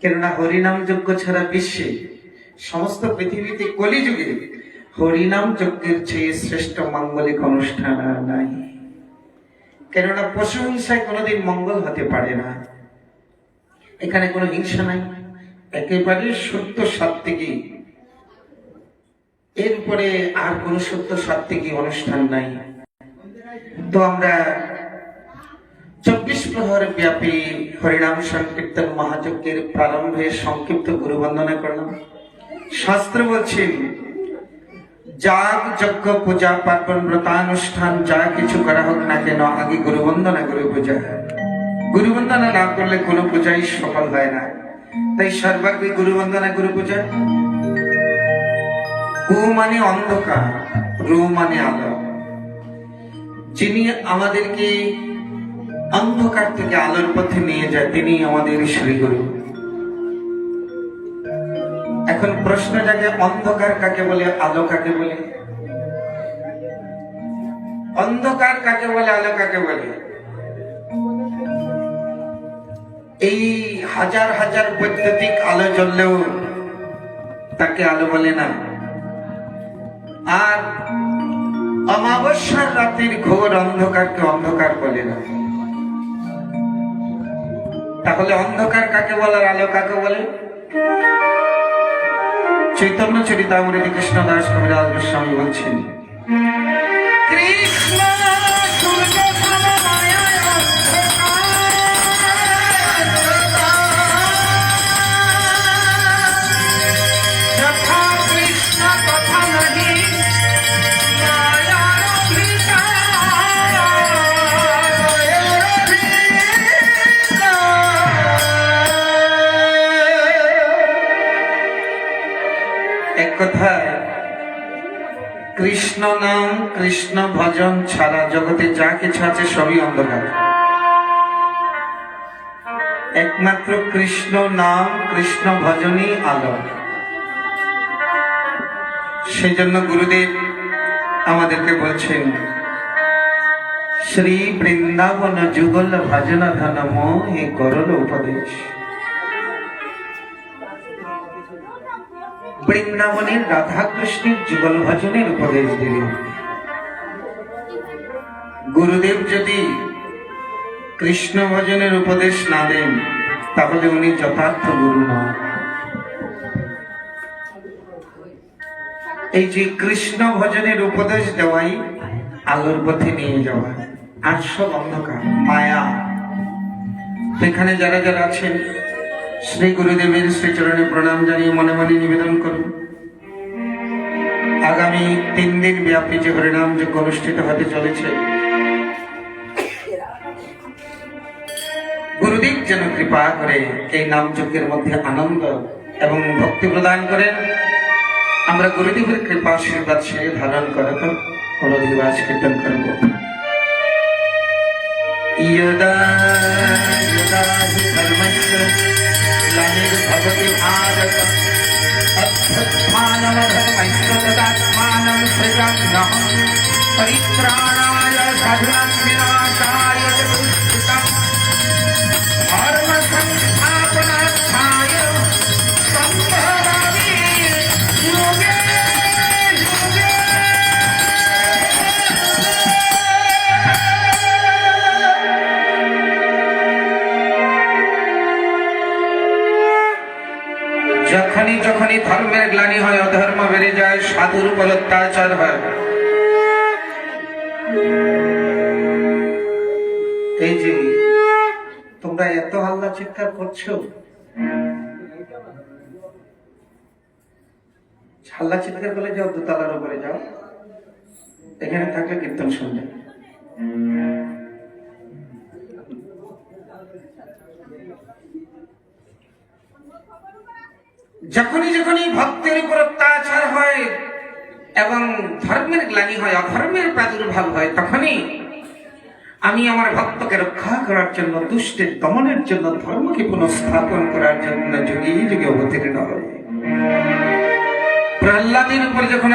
কেননা হরিনাম যজ্ঞ ছাড়া বিশ্বে সমস্ত পৃথিবীতে কলিযুগে হরিনাম যজ্ঞের চেয়ে শ্রেষ্ঠ মাঙ্গলিক অনুষ্ঠান আর নাই। কেননা পশু হিংসায় কোনোদিন মঙ্গল হতে পারে না। এখানে কোনো হিংসা নাই। একেবারে সত্য সাত্বিকী এরপরে আর কোন সত্য সাত্বিকী অনুষ্ঠান নাই। তো আমরা চব্বিশ প্রহর ব্যাপী হরিনাম সংকীর্তন মহাযজ্ঞের প্রারম্ভে সংক্ষিপ্ত গুরু বন্দনা করলাম। শাস্ত্র বলছেন যাগ যজ্ঞ পূজা পার্বণ ব্রতানুষ্ঠান যা কিছু করা হোক না কেন, আগে গুরু বন্দনা গুরু পূজা গুরু বন্দনা না করলে কোনো পূজাই সফল হয় না। তাই সর্বাগ্রে গুরু বন্দনা গুরু পূজা। কু মানে অন্ধকার, রু মানে আলো। যিনি আমাদেরকে অন্ধকার থেকে আলোর পথে নিয়ে যায়। তিনি আমাদের শ্রীগুরু। এখন প্রশ্ন জাগে, অন্ধকার কাকে বলে, আলো কাকে বলে? অন্ধকার কাকে বলে, আলো কাকে বলে? এই হাজার হাজার বৈদ্যুতিক আলো জ্বললেও তাকে আলো বলে না। আর অমাবস্যার রাতের ঘোর অন্ধকারকে অন্ধকার বলে না। তাহলে অন্ধকার কাকে বলে আর আলো কাকে বলে? চৈতন্য চরিতামৃতি কৃষ্ণ দাস কবিরাজ গোস্বামী বলছেন, কৃষ্ণ কথায়, কৃষ্ণ নাম, কৃষ্ণ ভজন ছাড়া জগতে যা কিছু আছে সবই অন্ধকার। একমাত্র কৃষ্ণ নাম, কৃষ্ণ ভজনই আলো। সেই জন্য গুরুদেব আমাদেরকে বলছেন, শ্রী বৃন্দাবন যুগল ভজন ধন মোহে করল উপদেশ। বৃন্দাবনের রাধা কৃষ্ণের যুগল ভজনের উপদেশ দিলেন। গুরুদেব যদি কৃষ্ণ ভজনের উপদেশ না দেন, তাহলে উনি যথার্থ গুরু নন। এই যে কৃষ্ণ ভজনের উপদেশ দেওয়াই আলোর পথে নিয়ে যাওয়া, আর সব অন্ধকার, মায়া। এখানে যারা যারা আছেন শ্রী গুরুদেবের শ্রীচরণে প্রণাম জানিয়ে মনে মনে নিবেদন করুন। আগামী তিন দিন ব্যাপী যে হরিনাম যজ্ঞ অনুষ্ঠিত হতে চলেছে, গুরুদেব যেন কৃপা করে এই নাম যজ্ঞের মধ্যে আনন্দ এবং ভক্তি প্রদান করেন। আমরা গুরুদেবের কৃপা আশীর্বাদ সে ধারণ করত। কীর্তন করব। ইয়দা ইয়দা ধর্মস্য। अभ्युत्थानमधर्मैस्तदात्मानं सृजन्नः परित्राणाय सधुरान् विनाशाय चतुष्कृतम् धर्मसंस्था গ্লানি হয়, অধর্ম বেড়ে যায়, সাধুর উপর অত্যাচার হয়। এই যে, তোমরা এত হাল্লা চিৎকার করছ। হাল্লা চিৎকার করে যাও দোতলার উপরে যাও, এখানে থাকলে কীর্তন শুনবে। যখনই যখনই ভক্তের উপর অত্যাচার হয় এবং ধর্মের গ্লানি হয়, অধর্মের প্রাদুর্ভাব হয়, তখনই আমি আমার ভক্তকে রক্ষা করার জন্য, দুষ্টের দমনের জন্য, ধর্মকে পুনঃস্থাপন করার জন্য যুগে যুগে অবতীর্ণ হই। প্রহ্লাদের উপর যখন